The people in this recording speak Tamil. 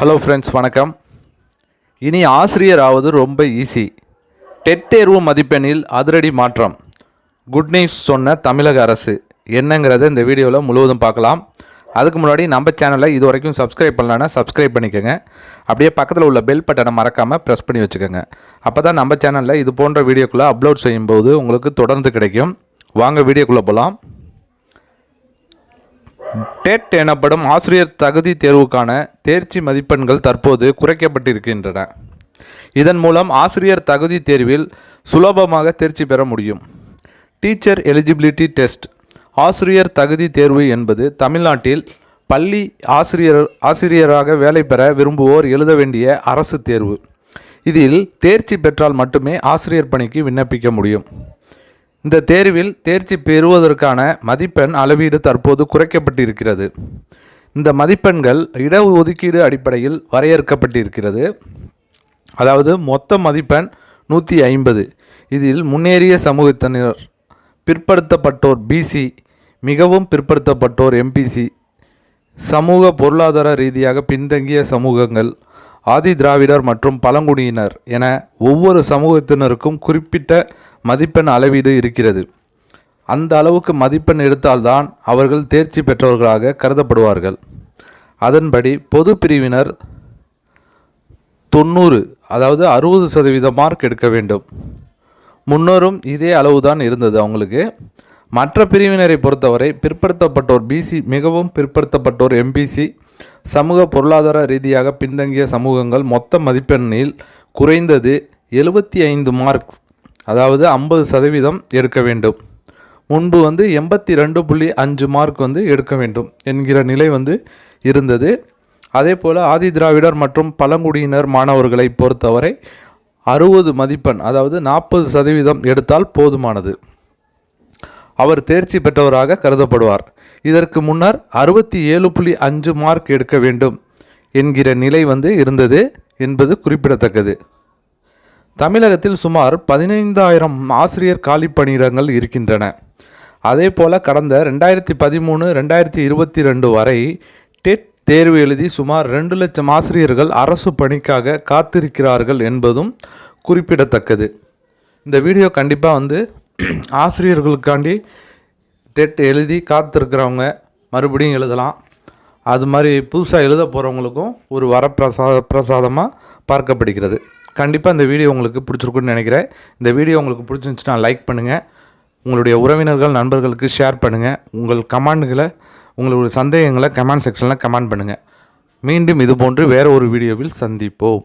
ஹலோ ஃப்ரெண்ட்ஸ் வணக்கம். இனி ஆசிரியர் ஆவது ரொம்ப ஈஸி டெட் தேர்வு மதிப்பெண்ணில் அதிரடி மாற்றம். குட் நியூஸ் சொன்ன தமிழக அரசு. என்னங்கிறத இந்த வீடியோவில் முழுவதும் பார்க்கலாம். அதுக்கு முன்னாடி நம்ம சேனலை இது வரைக்கும் சப்ஸ்கிரைப் பண்ணலன்னா சப்ஸ்கிரைப் பண்ணிக்கோங்க. அப்படியே பக்கத்தில் உள்ள பெல் பட்டனை மறக்காமல் ப்ரெஸ் பண்ணி வச்சுக்கோங்க. அப்போ தான் நம்ம சேனலில் இது போன்ற வீடியோக்குள்ளே அப்லோட் செய்யும்போது உங்களுக்கு தொடர்ந்து கிடைக்கும். வாங்க வீடியோக்குள்ளே போகலாம் டெட் எனப்படும் ஆசிரியர் தகுதி தேர்வுக்கான தேர்ச்சி மதிப்பெண்கள் தற்போது குறைக்கப்பட்டிருக்கின்றன. இதன் மூலம் ஆசிரியர் தகுதி தேர்வில் சுலபமாக தேர்ச்சி பெற முடியும். டீச்சர் எலிஜிபிலிட்டி டெஸ்ட் ஆசிரியர் தகுதி தேர்வு என்பது தமிழ்நாட்டில் பள்ளி ஆசிரியர் ஆசிரியராக வேலை பெற விரும்புவோர் எழுத வேண்டிய அரசு தேர்வு. இதில் தேர்ச்சி பெற்றால் மட்டுமே ஆசிரியர் பணிக்கு விண்ணப்பிக்க முடியும். இந்த தேர்வில் தேர்ச்சி பெறுவதற்கான மதிப்பெண் அளவீடு தற்போது குறைக்கப்பட்டிருக்கிறது. இந்த மதிப்பெண்கள் இடஒதுக்கீடு அடிப்படையில் வரையறுக்கப்பட்டிருக்கிறது. அதாவது மொத்த மதிப்பெண் நூற்றி ஐம்பது. இதில் முன்னேறிய சமூகத்தினர் பிற்படுத்தப்பட்டோர் பிசி மிகவும் பிற்படுத்தப்பட்டோர் எம்பிசி சமூக பொருளாதார ரீதியாக பின்தங்கிய சமூகங்கள் ஆதி திராவிடர் மற்றும் பழங்குடியினர் என ஒவ்வொரு சமூகத்தினருக்கும் குறிப்பிட்ட மதிப்பெண் அளவீடு இருக்கிறது. அந்த அளவுக்கு மதிப்பெண் எடுத்தால்தான் அவர்கள் தேர்ச்சி பெற்றவர்களாக கருதப்படுவார்கள். அதன்படி பொது பிரிவினர் தொண்ணூறு அதாவது அறுபது சதவீத மார்க் எடுக்க வேண்டும். முன்னோரும் இதே அளவுதான் இருந்தது அவங்களுக்கு. மற்ற பிரிவினரை பொறுத்தவரை பிற்படுத்தப்பட்டோர் பிசி மிகவும் பிற்படுத்தப்பட்டோர் எம்பிசி சமூக பொருளாதார ரீதியாக பின்தங்கிய சமூகங்கள் மொத்த மதிப்பெண்ணில் குறைந்தது எழுபத்தி ஐந்து மார்க்ஸ் அதாவது ஐம்பது சதவீதம் எடுக்க வேண்டும். முன்பு வந்து எண்பத்தி ரெண்டு புள்ளி அஞ்சு மார்க் வந்து எடுக்க வேண்டும் என்கிற நிலை வந்து இருந்தது. அதே போல் ஆதி திராவிடர் மற்றும் பழங்குடியினர் மாணவர்களை பொறுத்தவரை அறுபது மதிப்பெண் அதாவது நாற்பது சதவீதம் எடுத்தால் போதுமானது. அவர் தேர்ச்சி பெற்றவராக கருதப்படுவார். இதற்கு முன்னர் அறுபத்தி ஏழு புள்ளி அஞ்சு மார்க் எடுக்க வேண்டும் என்கிற நிலை வந்து இருந்தது என்பது குறிப்பிடத்தக்கது. தமிழகத்தில் சுமார் பதினைந்தாயிரம் ஆசிரியர் காலி பணியிடங்கள் இருக்கின்றன. அதே போல கடந்த ரெண்டாயிரத்தி பதிமூணு ரெண்டாயிரத்தி இருபத்தி ரெண்டு வரை டெட் தேர்வு எழுதி சுமார் ரெண்டு லட்சம் ஆசிரியர்கள் அரசு பணிக்காக காத்திருக்கிறார்கள் என்பதும் குறிப்பிடத்தக்கது. இந்த வீடியோ கண்டிப்பாக வந்து ஆசிரியர்களுக்காண்டி டெட் எழுதி காத்திருக்கிறவங்க மறுபடியும் எழுதலாம். அது மாதிரி புதுசாக எழுத போகிறவங்களுக்கும் ஒரு வரப்பிரசாத பிரசாதமாக பார்க்கப்படுகிறது. கண்டிப்பாக இந்த வீடியோ உங்களுக்கு பிடிச்சிருக்குன்னு நினைக்கிறேன். இந்த வீடியோ உங்களுக்கு பிடிச்சிருந்துச்சுன்னா லைக் பண்ணுங்கள் உங்களுடைய உறவினர்கள் நண்பர்களுக்கு ஷேர் பண்ணுங்கள் உங்கள் கமெண்டுகளை உங்களுடைய சந்தேகங்களை கமெண்ட் செக்ஷனில் கமெண்ட் பண்ணுங்கள் மீண்டும் இது போன்று வேறு ஒரு வீடியோவில் சந்திப்போம்.